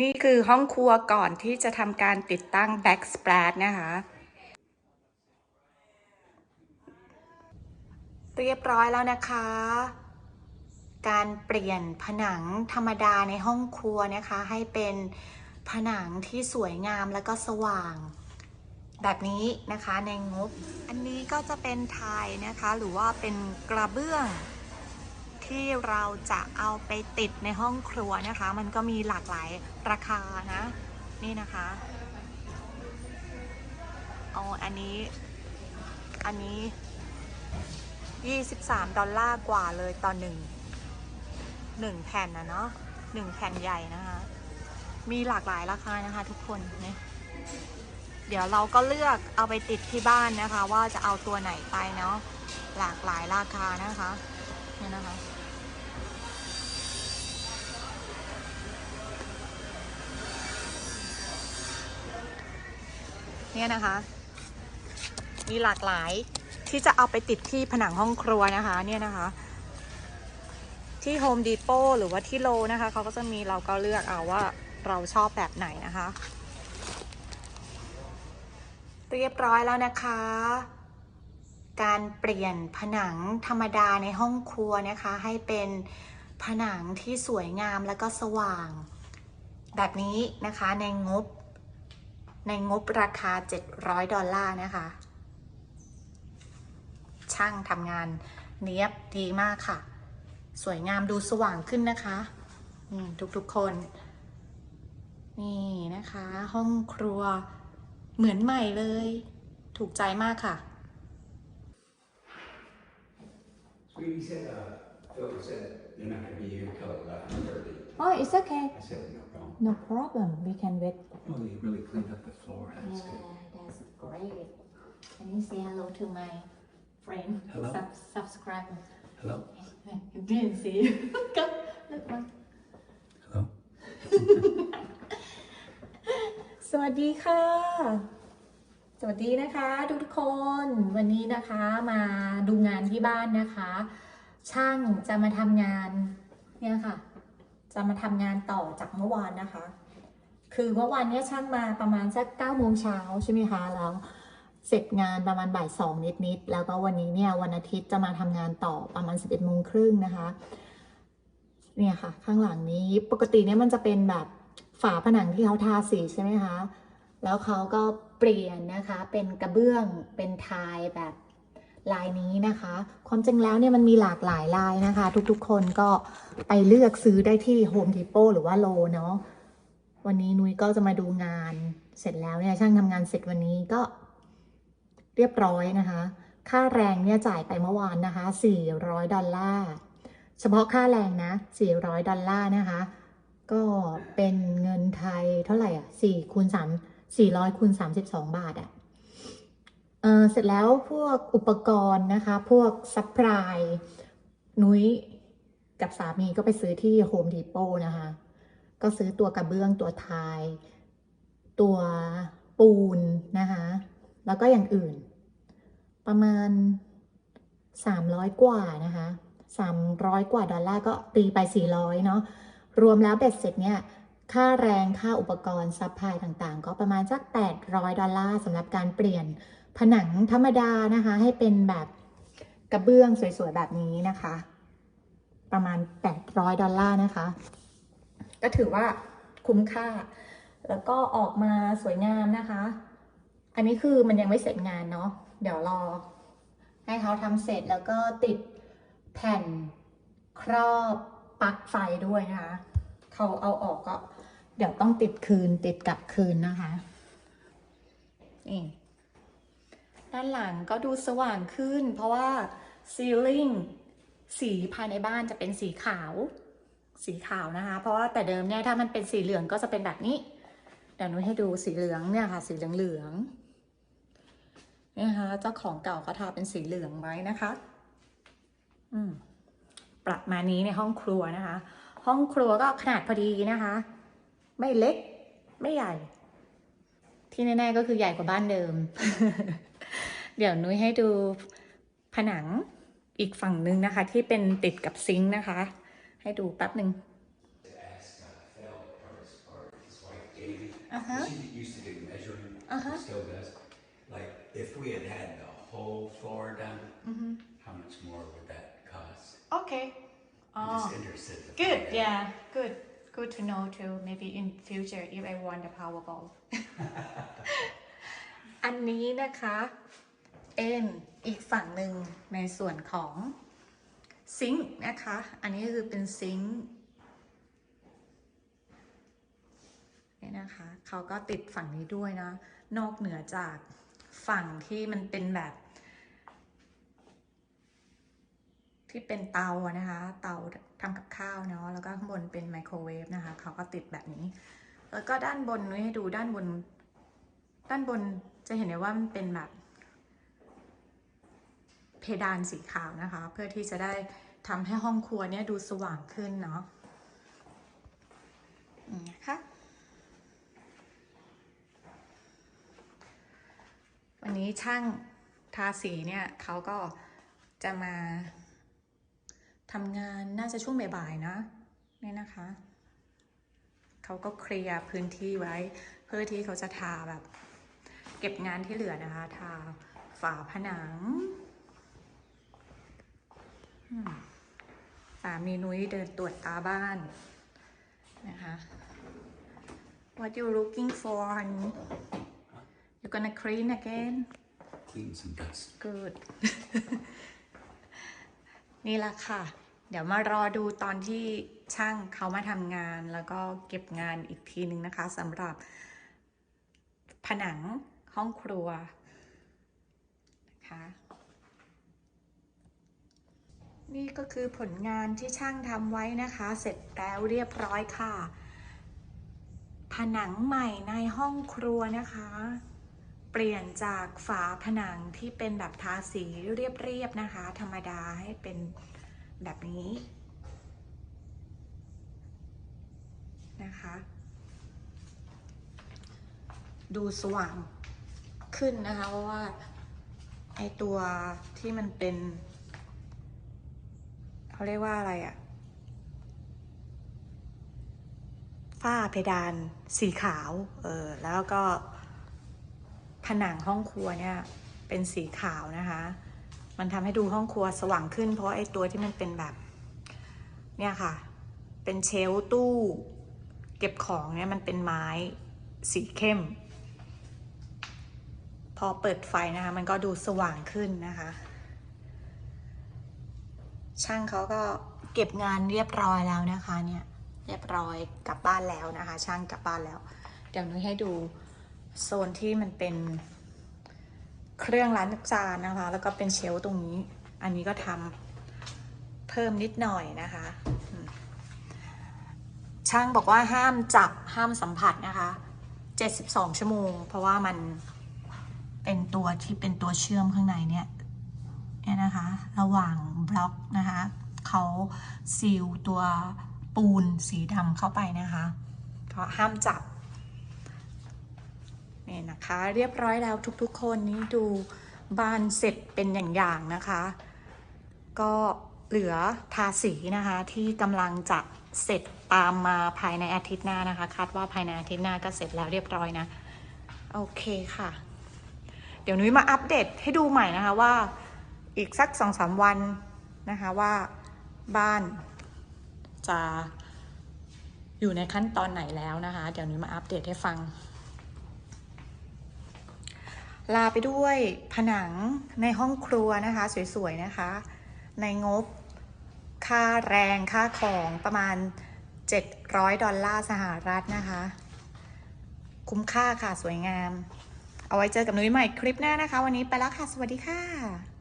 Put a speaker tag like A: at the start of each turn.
A: นี่คือห้องครัวก่อนที่จะทำการติดตั้ง backsplash นะคะ เรียบร้อยแล้วนะคะ การเปลี่ยนผนังธรรมดาในห้องครัวนะคะ ให้เป็นผนังที่สวยงามแล้วก็สว่าง แบบนี้นะคะในงบ อันนี้ก็จะเป็นไทยนะคะ หรือว่าเป็นกระเบื้อง ที่เราจะเอาไปติดในห้องครัวนะคะ มันก็มีหลากหลายราคานะ นี่นะคะอาอันนี้อันนี้ 23 ดอลลาร์กว่าเลยตอนหนึ่งหนึ่งแผ่นนะเนาะหนึ่งแผ่นใหญ่นะคะ มีหลากหลายราคานะคะ ทุกคนเนี่ยเดี๋ยวเราก็เลือกเอาไปติดที่บ้านนะคะ ว่าจะเอาตัวไหนไปเนาะหลากหลายราคานะคะ เนี่ยนะคะเนี่ยนะคะ มีหลากหลายที่จะเอาไปติดที่ผนังห้องครัวนะคะ เนี่ยนะคะ ที่ Home Depot หรือว่าที่โลนะคะเขาก็จะมีเราก็เลือกเอาว่าเราชอบแบบไหนนะคะ เรียบร้อยแล้วนะคะ การเปลี่ยนผนังธรรมดาในห้องครัวนะคะ ให้เป็นผนังที่สวยงามแล้วก็สว่าง แบบนี้นะคะในงบ ในงบราคา 700 ดอลลาร์นะคะ ช่างทำงานเนี้ยบดีมากค่ะ สวยงามดูสว่างขึ้นนะคะนี่ทุกๆคน นี่นะคะ ห้องครัวเหมือนใหม่เลย ถูกใจมากค่ะ
B: Sweetie said, uh, Phil said they're not gonna be here till eleven thirty.
C: Oh, it's okay.
B: I said, no problem.
C: No problem. We can wait.
B: Oh, they really cleaned up the floor, that's
C: Yeah,
B: good.
C: that's great. Can you say hello to my friend?
B: Hello.
C: Sub- subscriber.
B: Hello?
C: You didn't see. Come, look one.
B: Hello?
A: สวัสดีค่ะ สวัสดีนะคะทุกๆคนวันนี้นะคะมาดูงานที่บ้านนะคะ ช่างจะมาทำงานเนี่ยค่ะ จะมาทำงานต่อจากเมื่อวานนะคะ คือเมื่อวานเนี้ยช่างมาประมาณสักเก้าโมงเช้าใช่ไหมคะแล้วเสร็จงานประมาณบ่ายสองนิดๆแล้วก็วันนี้เนี่ยวันอาทิตย์จะมาทำงานต่อประมาณสิบเอ็ดโมงครึ่งนะคะเนี่ยค่ะ ข้างหลังนี้ปกติเนี่ยมันจะเป็นแบบฝาผนังที่เขาทาสีใช่ไหมคะ แล้วเขาก็เปลี่ยนนะคะเป็นกระเบื้องเป็นทายแบบลายนี้นะคะ ความจริงแล้วเนี่ยมันมีหลากหลายลายนะคะ ทุกๆคนก็ไปเลือกซื้อได้ที่ Home Depot หรือว่าโลเนาะวันนี้นุ้ยก็จะมาดูงานเสร็จแล้วเนี่ยช่างทำงานเสร็จวันนี้ก็เรียบร้อยนะคะ ค่าแรงเนี่ยจ่ายไปเมื่อวานนะคะ 400 ดอลลาร์ เฉพาะค่าแรงนะ 400 ดอลลาร์นะคะ ก็เป็นเงินไทยเท่าไหร่อะ4คูณ3 400คูณ32 บาทอะเออเสร็จแล้วพวกอุปกรณ์นะคะ พวกซัพพลายนุ้ยกับสามีก็ไปซื้อที่โฮมดีโปนะคะ ก็ซื้อตัวกระเบื้องตัวทาย ตัวปูนนะคะ แล้วก็อย่างอื่น ประมาณ 300 กว่านะคะ 300 กว่าดอลลาร์ก็ตีไป 400 เนาะรวมแล้วเบ็ดเสร็จเนี่ย ค่าแรงค่าอุปกรณ์ซัพพลายต่างๆ ก็ประมาณสัก 800 ดอลลาร์สำหรับการเปลี่ยนผนังธรรมดานะคะ ให้เป็นแบบกระเบื้องสวยๆ แบบนี้นะคะ ประมาณ 800 ดอลลาร์นะคะ ก็ถือว่าคุ้มค่า แล้วก็ออกมาสวยงามนะคะ อันนี้คือมันยังไม่เสร็จงานเนาะเดี๋ยวรอ ให้เขาทำเสร็จแล้วก็ติดแผ่นครอบปลั๊กไฟด้วยนะคะ เขาเอาออกก็ เดี๋ยวต้องติดคืนติดกลับคืนนะคะนี่ด้านหลังก็ดูสว่างขึ้น เพราะว่าซีลิงสีภายในบ้านจะเป็นสีขาว สีขาวนะคะ เพราะว่าแต่เดิมเนี่ยถ้ามันเป็นสีเหลืองก็จะเป็นแบบนี้ เดี๋ยวนุ้ยให้ดูสีเหลืองเนี่ยค่ะ สีเหลืองเหลืองนี่นะคะเจ้าของเก่าเขาทาเป็นสีเหลืองไว้นะคะ อืมประมาณนี้ในห้องครัวนะคะ ห้องครัวก็ขนาดพอดีนะคะ ไม่เล็ก ไม่ใหญ่ ที่แน่ๆก็คือใหญ่กว่าบ้านเดิม เดี๋ยวนุ้ยให้ดูผนังอีกฝั่งนึงนะคะ ที่เป็นติดกับซิงค์นะคะ ให้ดูแป๊บหนึ่ง
B: Ask uh, Phil, Curtis, or his
A: Uh-huh.
B: She used to do measuring,
A: Uh-huh.
B: she still does. Like, if we had had the whole floor done,
A: Mm-hmm.
B: how much more would that cost?
A: Okay.
B: I'm
A: Oh,
B: just interested. to
A: good.
B: find out.
A: Yeah, good. Good to know too. Maybe in future if I want the Powerball. อันนี้นะคะเป็นอีกฝั่งหนึ่งในส่วนของซิงค์นะคะ อันนี้คือเป็นซิงค์นี่นะคะเขาก็ติดฝั่งนี้ด้วยนะ นอกเหนือจากฝั่งที่มันเป็นแบบ ที่เป็นเตาอะนะคะ เตา ทำกับข้าวเนาะแล้วก็ข้างบนเป็นไมโครเวฟนะคะเขาก็ติดแบบนี้ แล้วก็ด้านบนนี้ให้ดูด้านบน ด้านบนจะเห็นได้ว่ามันเป็นแบบ เพดานสีขาวนะคะ เพื่อที่จะได้ทำให้ห้องครัวเนี่ยดูสว่างขึ้นเนาะนี่นะคะวันนี้ช่างทาสีเนี่ยเขาก็จะมา ทำงานน่าจะช่วงบ่ายๆนะเนี่ยนะคะเขาก็เคลียร์พื้นที่ไว้ เพื่อที่เขาจะทาแบบ เก็บงานที่เหลือนะคะ ทาฝาผนังอืมสามีนุ้ยเดินตรวจตาบ้านนะคะ What you looking for honey? You gonna clean again?
B: Clean some dust.
A: Good นี่ละค่ะ เดี๋ยวมารอดูตอนที่ช่างเขามาทำงาน แล้วก็เก็บงานอีกทีนึงนะคะสำหรับ ผนังห้องครัวนะคะนี่ก็คือผลงานที่ช่างทำไว้นะคะ เสร็จแล้วเรียบร้อยค่ะ ผนังใหม่ในห้องครัวนะคะ เปลี่ยนจากฝาผนังที่เป็นแบบทาสีเรียบๆนะคะ ธรรมดาให้เป็นแบบนี้นะคะ ดูสว่างขึ้นนะคะ เพราะว่าไอตัวที่มันเป็นเขาเรียกว่าอะไรอะฝ้าเพดานสีขาว เออ แล้วก็ ผนังห้องครัวเนี่ยเป็นสีขาวนะคะ มันทำให้ดูห้องครัวสว่างขึ้น เพราะไอ้ตัวที่มันเป็นแบบ เนี่ยค่ะ เป็นเชลตู้ เก็บของเนี่ยมันเป็นไม้สีเข้ม พอเปิดไฟนะคะ มันก็ดูสว่างขึ้นนะคะ ช่างเขาก็เก็บงานเรียบร้อยแล้วนะคะเนี่ยเรียบร้อยกลับบ้านแล้วนะคะ ช่างกลับบ้านแล้ว เดี๋ยวนุ้ยให้ดู โซนที่มันเป็นเครื่องล้างจานนะคะ แล้วก็เป็นเชลตรงนี้ อันนี้ก็ทำเพิ่มนิดหน่อยนะคะ ช่างบอกว่าห้ามจับห้ามสัมผัสนะคะ72 ชั่วโมง เพราะว่ามันเป็นตัวที่เป็นตัวเชื่อมข้างในเนี่ยเนี่ยนะคะ ระหว่างบล็อกนะคะเขาซีลตัวปูนสีดำเข้าไปนะคะก็ห้ามจับ นี่นะคะ เรียบร้อยแล้วทุกๆ คนนี่ดูบ้านเสร็จเป็นอย่างๆนะคะ ก็เหลือทาสีนะคะที่กำลังจะเสร็จตามมาภายในอาทิตย์หน้านะคะ คาดว่าภายในอาทิตย์หน้าก็เสร็จแล้วเรียบร้อยนะ โอเคค่ะ เดี๋ยวนุ้ยมาอัปเดตให้ดูใหม่นะคะว่าอีกสักสองสามวันนะคะว่าบ้านจะอยู่ในขั้นตอนไหนแล้วนะคะ เดี๋ยวนุ้ยมาอัปเดตให้ฟัง ลาไปด้วยผนังในห้องครัวนะคะ สวยๆนะคะ ในงบค่าแรงค่าของประมาณ 700 ดอลลาร์สหรัฐนะคะ คุ้มค่าค่ะสวยงาม เอาไว้เจอกับนุ้ยใหม่คลิปหน้านะคะ วันนี้ไปแล้วค่ะ สวัสดีค่ะ